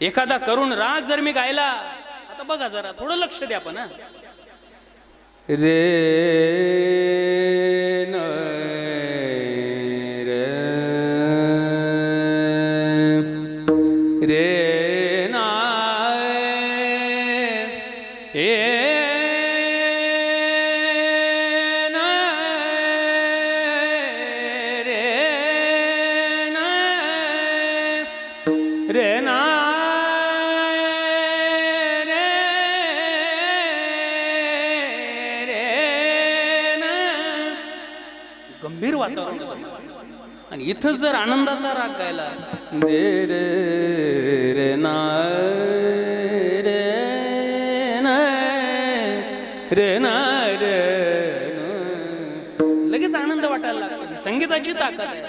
एखादा करुण राग जर मी गायला आता बघा जरा थोडं लक्ष द्या पण रे न रे रे गंभीर वातावरण. आणि इथं जर आनंदाचा राग गायला रे रे रे ना रे ना रे ना रे लगेच आनंद वाटायला लागतो संगीताची ताकद आहे.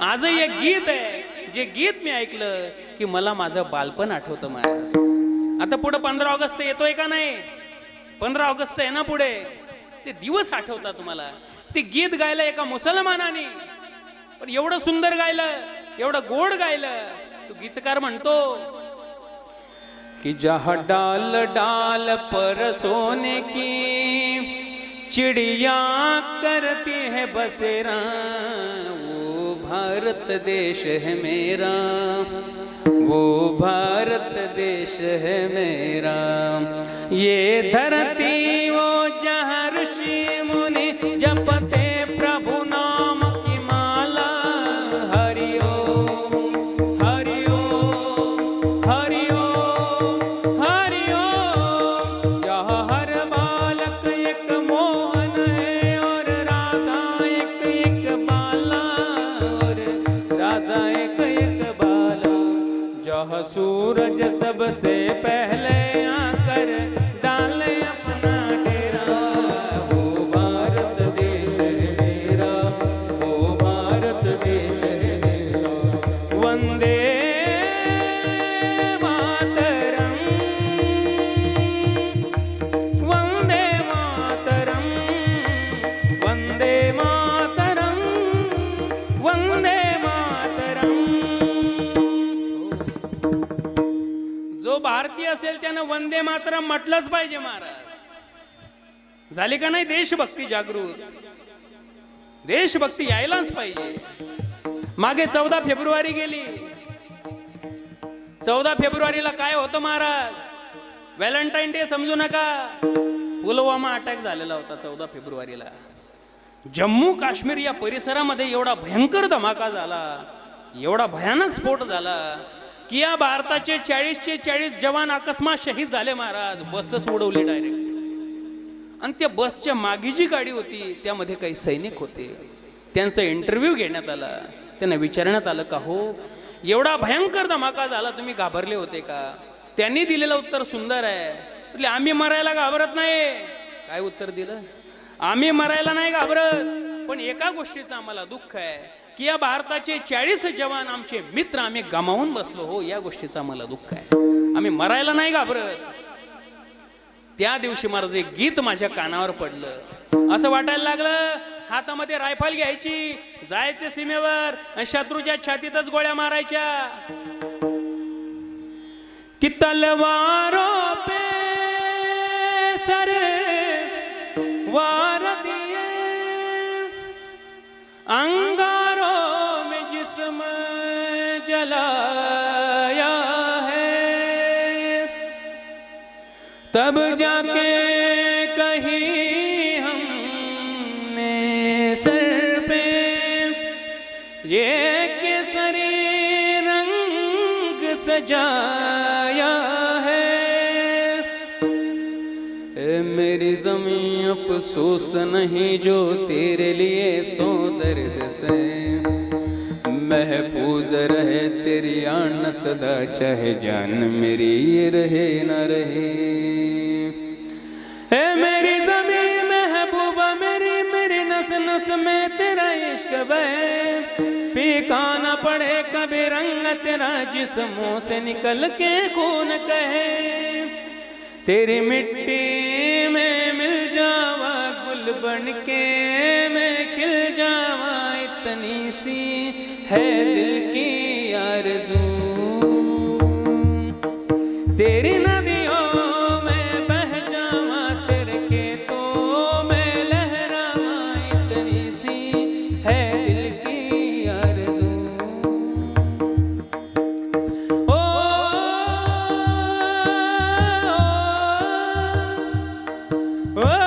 आजही एक गीत आहे. जे गीत मी ऐकलं की मला माझं बालपण आठवतं माझ्या आता पुढे पंधरा ऑगस्ट येतोय का नाही? पंधरा ऑगस्ट आहे ना पुढे? ते दिवस आठवतात तुम्हाला. ते गीत गायलं, एका मुसलमानाने. पण एवढं सुंदर गायलं, एवढं गोड गायलं तो गीतकार म्हणतो, कि जहाँ डाल डाल पर सोने की, चिड़िया करती है बसेरा, वो भारत देश है मेरा, वो भारत देश है मेरा, ये धरती सूरज सबसे पहले असेल त्यानं वंदे मात्र म्हटलंच पाहिजे महाराज. झाली का नाही देशभक्ती जागृत? देशभक्ती यायलाच पाहिजे. मागे चौदा फेब्रुवारी गेली. चौदा फेब्रुवारीला काय होतं महाराज? व्हॅलेंटाईन डे समजू नका. पुलवामा अटॅक झालेला होता चौदा फेब्रुवारीला. जम्मू काश्मीर या परिसरामध्ये एवढा भयंकर धमाका झाला. एवढा भयानक स्फोट झाला. की या भारताचे चाळीसचे चाळीस जवान अकस्मात शहीद झाले महाराज. बसच उडवली डायरेक्ट आणि त्या बसच्या मागे जी गाडी होती त्यामध्ये काही सैनिक होते. त्यांचा इंटरव्ह्यू घेण्यात आला. त्यांना विचारण्यात आलं का हो एवढा भयंकर धमाका झाला तुम्ही घाबरले होते का? त्यांनी दिलेलं उत्तर सुंदर आहे. म्हटले आम्ही मरायला घाबरत नाही काय उत्तर दिलं? आम्ही मरायला नाही घाबरत. पण एका गोष्टीचं आम्हाला दुःख आहे की या भारताचे चाळीस जवान आमचे मित्र आम्ही गमावून बसलो. हो या गोष्टीचं आम्हाला दुःख आहे. आम्ही मरायला नाही घाबरत. त्या दिवशी माझं एक गीत माझ्या कानावर पडलं. असं वाटायला लागलं हातामध्ये रायफल घ्यायची जायचे सीमेवर आणि शत्रूच्या छातीतच गोळ्या मारायच्या. कि तलवारो जिस्म जलाया है। तब जाके कहीं हमने सर पे ये केसरी रंग सजाया है। मेरी ज़मीन अफसोस नहीं जो तेरे लिए सो दर्द से। महफूज रहे तेरी आन सदा, चाहे जान मेरी ये रहे न रहे। ए मेरी ज़मीन महबूबा, मेरी मेरी नस नस में तेरा इश्क बहे। पीका न पड़े कभी रंग, तेरा जिस्मों से निकल के खून कहे। तेरी मिट्टी में मिल जावा गुल बन के मैं इतनी सी है दिल की आरज़ू तेरी नदियों में बह जावा तेरे खेतों में लहरावा इतनी सी है दिल की आरज़ू ओ ओ ओ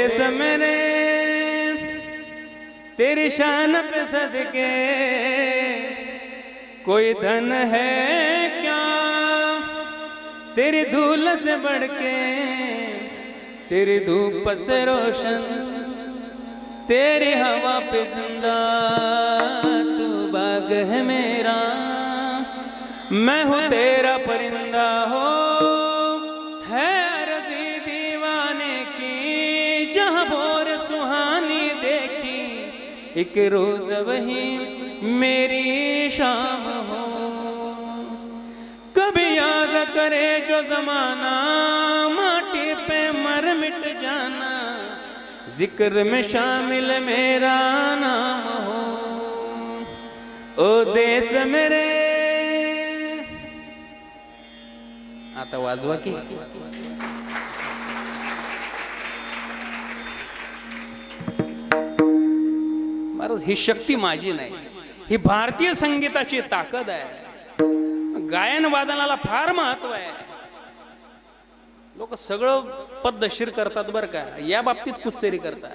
देश मेरे, तेरी शान पे सदके। कोई धन है क्या? तेरी धूल से बढ़ तेरी धूप से रोशन, तेरी हवा पे ज़िंदा, तू बाग है मेरा। मैं हूँ तेरा परिंदा, है एक रोज वही मेरी शाम हो। कभी याद करे जो जमाना माटी पे मर मिट जाना, ज़िक्र में शामिल मेरा नाम हो। ओ देश मेरे। आता वाजवा की? महाराज ही शक्ती माझी नाही. ही भारतीय संगीताची ताकद आहे. गायन वादनाला फार महत्त्व आहे. लोक सगळं पद्धतशीर करतात बरं का. या बाबतीत कुचेरी करतात.